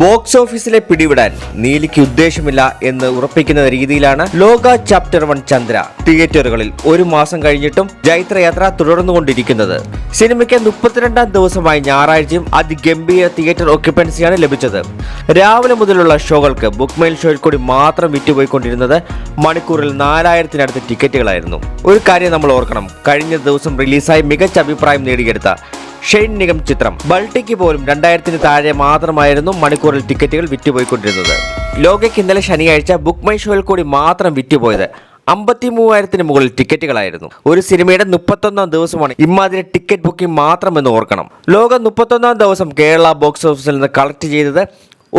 Box ഓഫീസിലെ പിടിവിടാൻ നീലിക്ക് ഉദ്ദേശമില്ല എന്ന് ഉറപ്പിക്കുന്ന രീതിയിലാണ് ലോക ചാപ്റ്റർ വൺ ചന്ദ്ര തിയേറ്ററുകളിൽ ഒരു മാസം കഴിഞ്ഞിട്ടും ജൈത്രയാത്ര തുടർന്നുകൊണ്ടിരിക്കുന്നത്. സിനിമയ്ക്ക് മുപ്പത്തിരണ്ടാം ദിവസമായ ഞായറാഴ്ചയും അതിഗംഭീര തിയേറ്റർ ഓക്യുപ്പൻസിയാണ് ലഭിച്ചത്. രാവിലെ മുതലുള്ള ഷോകൾക്ക് ബുക്ക് മെയിൽ ഷോയിൽ കൂടി മാത്രം വിറ്റുപോയിക്കൊണ്ടിരുന്നത് മണിക്കൂറിൽ നാലായിരത്തിനടുത്ത് ടിക്കറ്റുകളായിരുന്നു. ഒരു കാര്യം നമ്മൾ ഓർക്കണം കഴിഞ്ഞ ദിവസം റിലീസായി മികച്ച അഭിപ്രായം നേടിയെടുത്ത ഷെയ്ൻ നിഗം ചിത്രം. ബൾട്ടിക്ക് പോലും രണ്ടായിരത്തിന് താഴെ മാത്രമായിരുന്നു മണിക്കൂറിൽ ടിക്കറ്റുകൾ വിറ്റുപോയിക്കൊണ്ടിരുന്നത്. ലോകയ്ക്ക് ഇന്നലെ ശനിയാഴ്ച ബുക്ക് മൈ ഷോയിൽ കൂടി മാത്രം വിറ്റുപോയത് അമ്പത്തി മൂവായിരത്തിന് മുകളിൽ ടിക്കറ്റുകളായിരുന്നു. ഒരു സിനിമയുടെ മുപ്പത്തൊന്നാം ദിവസമാണ് ഇമാതിരി ടിക്കറ്റ് ബുക്കിംഗ് മാത്രം എന്ന് ഓർക്കണം. ലോകം മുപ്പത്തൊന്നാം ദിവസം കേരള ബോക്സ് ഓഫീസിൽ നിന്ന് കളക്ട് ചെയ്തത്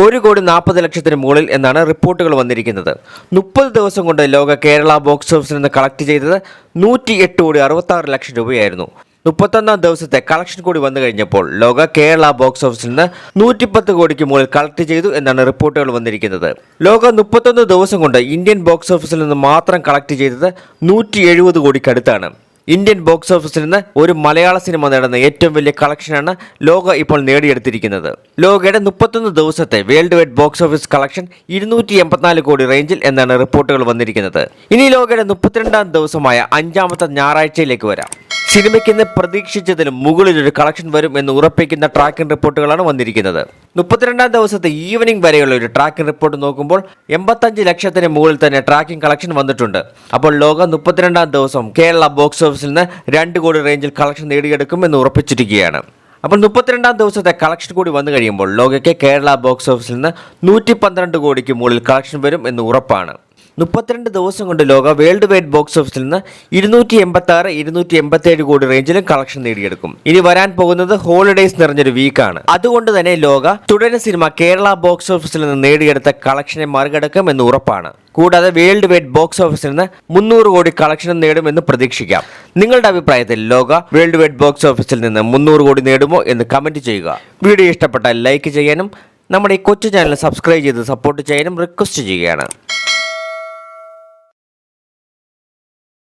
ഒരു കോടി നാൽപ്പത് ലക്ഷത്തിന് മുകളിൽ എന്നാണ് റിപ്പോർട്ടുകൾ വന്നിരിക്കുന്നത്. മുപ്പത് ദിവസം കൊണ്ട് ലോക കേരള ബോക്സ് ഓഫീസിൽ നിന്ന് കളക്ട് ചെയ്തത് നൂറ്റി എട്ട് കോടി അറുപത്തി ലക്ഷം രൂപയായിരുന്നു. മുപ്പത്തൊന്നാം ദിവസത്തെ കളക്ഷൻ കൂടി വന്നു കഴിഞ്ഞപ്പോൾ ലോക കേരള ബോക്സ് ഓഫീസിൽ നിന്ന് നൂറ്റിപ്പത്ത് കോടിക്ക് മുകളിൽ കളക്ട് ചെയ്തു എന്നാണ് റിപ്പോർട്ടുകൾ വന്നിരിക്കുന്നത്. ലോക മുപ്പത്തൊന്ന് ദിവസം കൊണ്ട് ഇന്ത്യൻ ബോക്സ് ഓഫീസിൽ നിന്ന് മാത്രം കളക്ട് ചെയ്തത് നൂറ്റി എഴുപത് കോടിക്കടുത്താണ് ഇന്ത്യൻ ബോക്സ് ഓഫീസിൽ നിന്ന് ഒരു മലയാള സിനിമ നേടുന്ന ഏറ്റവും വലിയ കളക്ഷനാണ് ലോക ഇപ്പോൾ നേടിയെടുത്തിരിക്കുന്നത്. ലോകയുടെ മുപ്പത്തൊന്ന് ദിവസത്തെ world wide box office collection ഇരുന്നൂറ്റി എൺപത്തിനാല് കോടി റേഞ്ചിൽ എന്നാണ് റിപ്പോർട്ടുകൾ വന്നിരിക്കുന്നത്. ഇനി ലോകയുടെ മുപ്പത്തിരണ്ടാം ദിവസമായ അഞ്ചാമത്തെ ഞായറാഴ്ചയിലേക്ക് വരാം. സിനിമയ്ക്ക് ഇന്ന് പ്രതീക്ഷിച്ചതിലും മുകളിൽ ഒരു കളക്ഷൻ വരും എന്ന് ഉറപ്പിക്കുന്ന ട്രാക്കിംഗ് റിപ്പോർട്ടുകളാണ് വന്നിരിക്കുന്നത്. മുപ്പത്തിരണ്ടാം ദിവസത്തെ ഈവനിംഗ് വരെയുള്ള ഒരു ട്രാക്കിംഗ് റിപ്പോർട്ട് നോക്കുമ്പോൾ എൺപത്തഞ്ച് ലക്ഷത്തിന് മുകളിൽ തന്നെ ട്രാക്കിംഗ് കളക്ഷൻ വന്നിട്ടുണ്ട്. അപ്പോൾ ലോക മുപ്പത്തിരണ്ടാം ദിവസം കേരള ബോക്സ് ഓഫീസിൽ നിന്ന് രണ്ട് കോടി റേഞ്ചിൽ കളക്ഷൻ നേടിയെടുക്കും എന്ന് ഉറപ്പിച്ചിരിക്കുകയാണ്. അപ്പോൾ മുപ്പത്തിരണ്ടാം ദിവസത്തെ കളക്ഷൻ കൂടി വന്നു കഴിയുമ്പോൾ ലോകയ്ക്ക് കേരള ബോക്സ് ഓഫീസിൽ നിന്ന് നൂറ്റി കോടിക്ക് മുകളിൽ കളക്ഷൻ വരും എന്ന് ഉറപ്പാണ്. മുപ്പത്തിരണ്ട് ദിവസം കൊണ്ട് ലോക വേൾഡ് വൈഡ് ബോക്സ് ഓഫീസിൽ നിന്ന് ഇരുന്നൂറ്റി എൺപത്തി ആറ് ഇരുന്നൂറ്റി എൺപത്തി ഏഴ് കോടി റേഞ്ചിലും കളക്ഷൻ നേടിയെടുക്കും. ഇനി വരാൻ പോകുന്നത് ഹോളിഡേയ്സ് നിറഞ്ഞൊരു വീക്കാണ്. അതുകൊണ്ട് തന്നെ ലോക തുടരുന്ന സിനിമ കേരള ബോക്സ് ഓഫീസിൽ നിന്ന് നേടിയെടുത്ത കളക്ഷനെ മറികടക്കും എന്ന് ഉറപ്പാണ്. കൂടാതെ വേൾഡ് വൈഡ് ബോക്സ് ഓഫീസിൽ നിന്ന് മുന്നൂറ് കോടി കളക്ഷൻ നേടുമെന്ന് പ്രതീക്ഷിക്കാം. നിങ്ങളുടെ അഭിപ്രായത്തിൽ ലോക വേൾഡ് വൈഡ് ബോക്സ് ഓഫീസിൽ നിന്ന് മുന്നൂറ് കോടി നേടുമോ എന്ന് കമന്റ് ചെയ്യുക. വീഡിയോ ഇഷ്ടപ്പെട്ടാൽ ലൈക്ക് ചെയ്യാനും നമ്മുടെ ഈ കൊച്ചു ചാനൽ സബ്സ്ക്രൈബ് ചെയ്ത് സപ്പോർട്ട് ചെയ്യാനും റിക്വസ്റ്റ് ചെയ്യുകയാണ്.